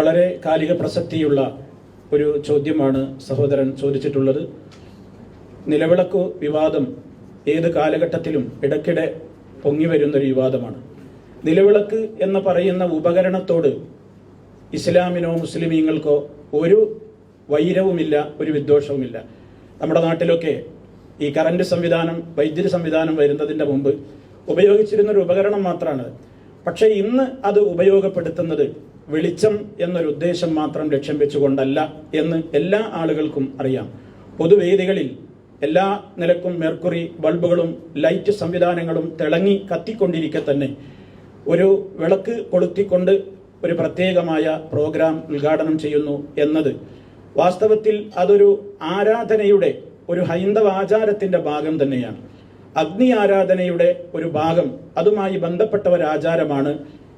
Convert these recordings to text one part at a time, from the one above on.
വളരെ കാലിക പ്രസക്തിയുള്ള ഒരു ചോദ്യമാണ് സഹോദരൻ ചോദിച്ചിട്ടുള്ളത്. നിലവിളക്ക് വിവാദം ഏത് കാലഘട്ടത്തിലും ഇടയ്ക്കിടെ പൊങ്ങി വരുന്നൊരു വിവാദമാണ്. നിലവിളക്ക് എന്ന് പറയുന്ന ഉപകരണത്തോട് ഇസ്ലാമിനോ മുസ്ലിമീങ്ങൾക്കോ ഒരു വൈരവുമില്ല ഒരു വിദ്വേഷവുമില്ല. നമ്മുടെ നാട്ടിലൊക്കെ ഈ കറണ്ട് സംവിധാനം വൈദ്യുതി സംവിധാനം വരുന്നതിന്റെ മുമ്പ് ഉപയോഗിച്ചിരുന്നൊരു ഉപകരണം മാത്രമാണ് പക്ഷേ ഇന്ന് അത് ഉപയോഗപ്പെടുത്തുന്നത് വെളിച്ചം എന്നൊരു ഉദ്ദേശം മാത്രം ലക്ഷ്യം വെച്ചുകൊണ്ടല്ല എന്ന് എല്ലാ ആളുകൾക്കും അറിയാം. പൊതുവേദികളിൽ എല്ലാ നിലക്കും മെർക്കുറി ബൾബുകളും ലൈറ്റ് സംവിധാനങ്ങളും തിളങ്ങി കത്തിക്കൊണ്ടിരിക്കെ തന്നെ ഒരു വിളക്ക് കൊളുത്തിക്കൊണ്ട് ഒരു പ്രത്യേകമായ പ്രോഗ്രാം ഉദ്ഘാടനം ചെയ്യുന്നു എന്നത് വാസ്തവത്തിൽ അതൊരു ആരാധനയുടെ ഒരു ഹൈന്ദവ ആചാരത്തിന്റെ ഭാഗം തന്നെയാണ്. അഗ്നി ആരാധനയുടെ ഒരു ഭാഗം അതുമായി ബന്ധപ്പെട്ട ഒരു ആചാരമാണ്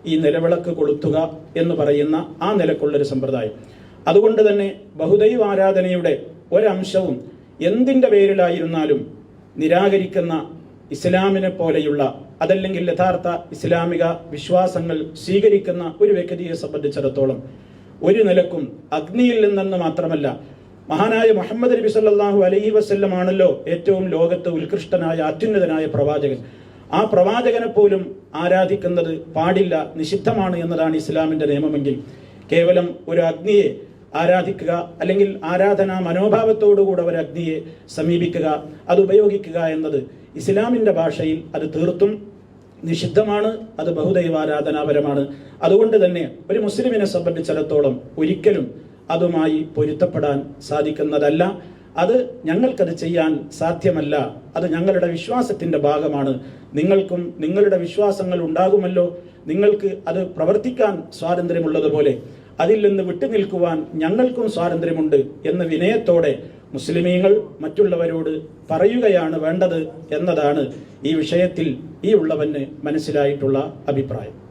ഈ നിലവിളക്ക് കൊളുത്തുക എന്ന് പറയുന്ന ആ നിലക്കുള്ളൊരു സമ്പ്രദായം. അതുകൊണ്ട് തന്നെ ബഹുദൈവ ആരാധനയുടെ ഒരംശവും എന്തിന്റെ പേരിലായിരുന്നാലും നിരാകരിക്കുന്ന ഇസ്ലാമിനെ പോലെയുള്ള അതല്ലെങ്കിൽ യഥാർത്ഥ ഇസ്ലാമിക വിശ്വാസങ്ങൾ സ്വീകരിക്കുന്ന ഒരു വ്യക്തിയെ സംബന്ധിച്ചിടത്തോളം ഒരു നിലക്കും അഗ്നിയിൽ നിന്നെന്ന് മാത്രമല്ല മഹാനായ മുഹമ്മദ് നബി സല്ലല്ലാഹു അലൈഹി വസല്ലമാണല്ലോ ഏറ്റവും ലോകത്ത് ഉത്കൃഷ്ടനായ അത്യുന്നതനായ പ്രവാചകൻ. ആ പ്രവാചകനെ പോലും ആരാധിക്കുന്നത് പാടില്ല നിഷിദ്ധമാണ് എന്നതാണ് ഇസ്ലാമിന്റെ നിയമമെങ്കിൽ. കേവലം ഒരു അഗ്നിയെ ആരാധിക്കുക അല്ലെങ്കിൽ ആരാധനാ മനോഭാവത്തോടുകൂടെ ഒരു അഗ്നിയെ സമീപിക്കുക അത് ഉപയോഗിക്കുക എന്നത് ഇസ്ലാമിന്റെ ഭാഷയിൽ അത് തീർത്തും നിഷിദ്ധമാണ് അത് ബഹുദൈവാരാധനാപരമാണ് അതുകൊണ്ട് തന്നെ ഒരു മുസ്ലിമിനെ സംബന്ധിച്ചിടത്തോളം ഒരിക്കലും അതുമായി പൊരുത്തപ്പെടാൻ സാധിക്കുന്നതല്ല. അത് ഞങ്ങൾക്കത് ചെയ്യാൻ സാധ്യമല്ല. അത് ഞങ്ങളുടെ വിശ്വാസത്തിന്റെ ഭാഗമാണ്. നിങ്ങൾക്കും നിങ്ങളുടെ വിശ്വാസങ്ങൾ ഉണ്ടാകുമല്ലോ. നിങ്ങൾക്ക് അത് പ്രവർത്തിക്കാൻ സ്വാതന്ത്ര്യമുള്ളതുപോലെ. അതിൽ നിന്ന് വിട്ടുനിൽക്കുവാൻ ഞങ്ങൾക്കും സ്വാതന്ത്ര്യമുണ്ട് എന്ന വിനയത്തോടെ മുസ്ലിമീങ്ങൾ മറ്റുള്ളവരോട് പറയുകയാണ് വേണ്ടത് എന്നതാണ് ഈ വിഷയത്തിൽ ഈ ഉള്ളവന് മനസ്സിലായിട്ടുള്ള അഭിപ്രായം.